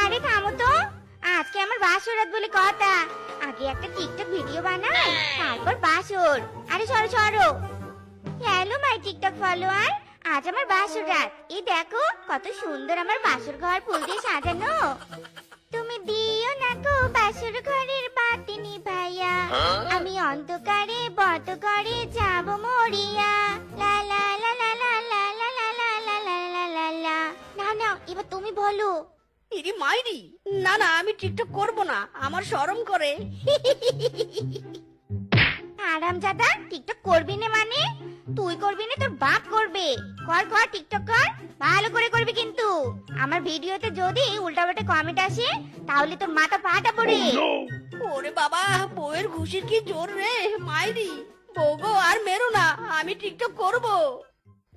আরে থামো তো। আজকে আমার বাসরাত বলে কথা। আগে একটা টিকটক ভিডিও বানাই তারপর বাসর। আরে সরো সরো। Hello my TikTok follower. আজ আমার বাসর রাত। এই দেখো কত সুন্দর আমার বাসর ঘর ফুল দিয়ে সাজানো। তুমি দিও না গো বাসর ঘরের বাতি নিভাইয়া আমি অন্ধকারে বত করে যাব মরিয়া। বলো? ইরি মাইরি না না আমি টিকটক করব না আমার শরম করে। আরাম জাদা টিকটক করবি না মানে? তুই করবি না তোর বাপ করবে। কর কর টিকটক কর। ভালো করে করবি কিন্তু। আমার ভিডিওতে যদি উল্টাপাল্টা কমেন্ট আসে তাহলে তোর মাথা ফাটা পড়ে। ওরে বাবা বউয়ের ঘুষির কি জোর রে মাইরি। বউ আর মেরো না আমি টিকটক করব।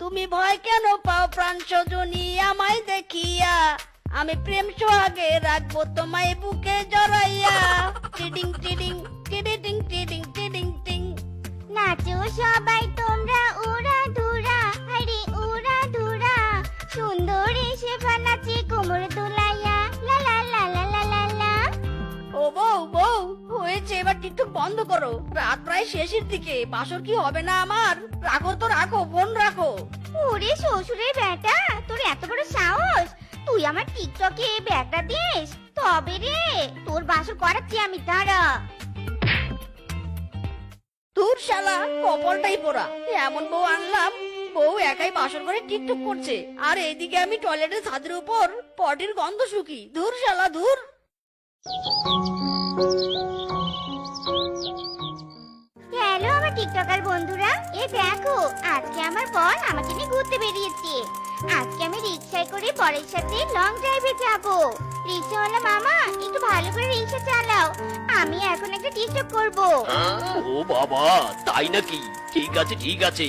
তুমি ভয় কেন পাও প্রাণ সজনী আমায় দেখিয়া? আমি প্রেম সোহাগে রাখব তোমায় বুকে জড়াইয়া। টিডিং টিডিং টিডিং টিডিং টিডিং, টিং। নাচো সবাই তোমরা উড়া ধুরা আরে উড়া ধুরা। সুন্দরী এসে নাচি কোমর দুলাইয়া এবার টিকটক বন্ধ করো। রাত প্রায় শেষের দিকে। বাসর কি হবে না আমার? রাখো তো রাখো ফোন রাখো। ওরে শ্বশুরের বেটা তোর এত বড় সাহস? তুই আমার টিকটকে ব্যাগটা দিস? তবে রে তোর বাসর করাচ্ছি আমি দাঁড়া। তোর শালা কপালটাই পোড়া। এমন বউ আনলাম বউ একাই বাসর করে টিকটক করছে। আর এইদিকে আমি টয়লেটের ছাদের উপর পটির গন্ধ শুকি। ধুর শালা ধুর। টিকটকার বন্ধুরা এ দেখো আজকে আমার বর আমাকে নিয়ে ঘুরতে বেরিয়েছে। আজকে আমি রিক্সায় করে বরের সাথে লং ড্রাইভে যাব। রিক্সাওয়ালা মামা একটু ভালো করে রিক্সা চালাও। আমি এখন একটা টিকটক করব। ও বাবা তাই নাকি? ঠিক আছে ঠিক আছে।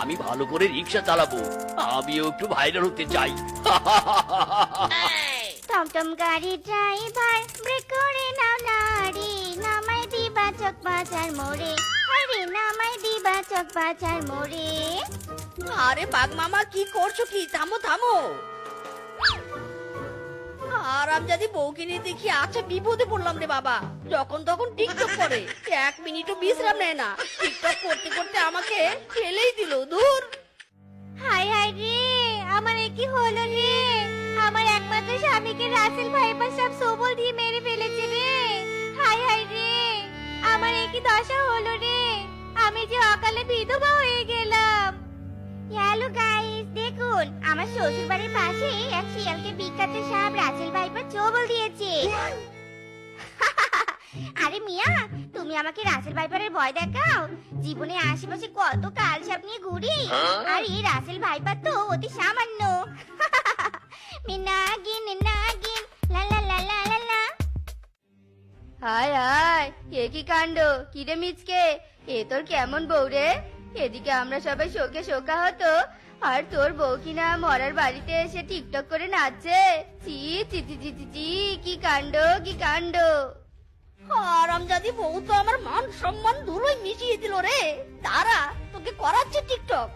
আমি ভালো করে রিক্সা চালাবো। আমিও একটু ভাইরাল হতে চাই। টমটম গাড়ি ড্রাইভার ব্রেক করে নাও নারী নামাই দিবা চক বাজার মোড়ে। নামাই দিবা চক বাজার মোড়ে। আরে বাঘ মামা কি করছ কি? থামো থামো। আর আমি যদি দেখি আচ্ছা বিপদে পড়লাম রে বাবা। যখন তখন টিকটক করে। এক মিনিটও বিশ্রাম নেয় না। টিকটক করতে করতে আমাকে ফেলেই দিল দূর হাই হাই রে আমার এ কি হলো রে? আমার একমাত্র স্বামীকে রাসেল ভাইপার সব সবল দিয়ে মেরে ফেলেছে রে। হাই হাই রে আমার এ কি দশা হলো রে? আমার শ্বশুর বাড়ির পাশে এক শিয়ালকে বিখ্যাত সাহেব রাসেল ভাইপার চবল দিয়েছে। আরে মিয়া, তুমি আমাকে রাসেল ভাইপারের ভয় দেখাও? জীবনে আশেপাশে কত কাল সাপ নিয়ে ঘুরি? আর এই রাসেল ভাইপার তো অতি সামান্য। মিনাগিন নাগিন, লা লা লা লা লা লা। হায় হায়, এ কি কাণ্ড? কিরে মিচকে? এ তোর কেমন বউ রে? এদিকে আমরা সবাই শোকে শোকা হতো আর তোর বউ কিনা মরার বাড়িতে এসে টিকটক করে নাচছে? চি চি চি চি চি চি কি কাণ্ড কি কাণ্ড? আর আমজাদি বউ তো আমার মান সম্মান ধুলোই মিশিয়ে দিল রে। তারা তোকে করাচ্ছে টিকটক।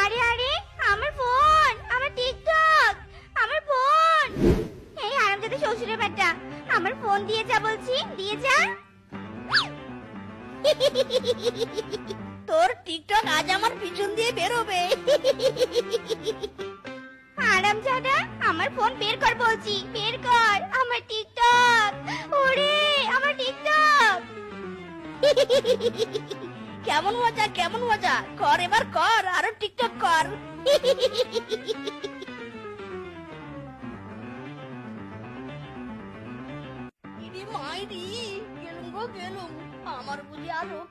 আরে আরে আমার ফোন আমার টিকটক আমার ফোন এই হারামজাদা শ্বশুরের বেটা আমার ফোন দিয়ে যা বলছি দিয়ে যা। তোর টিকটক আজ আমার পিছন দিয়ে বেরোবে। হারামজাদা আমার ফোন বের কর বলছি। বের কর আমার টিকটক। ওরে আমার টিকটক। কেমন মজা কেমন মজা। কর এবার কর আরও টিকটক কর। ইরে মাইরি গেলুম গো গেলুম আমার বুঝি আর রোগ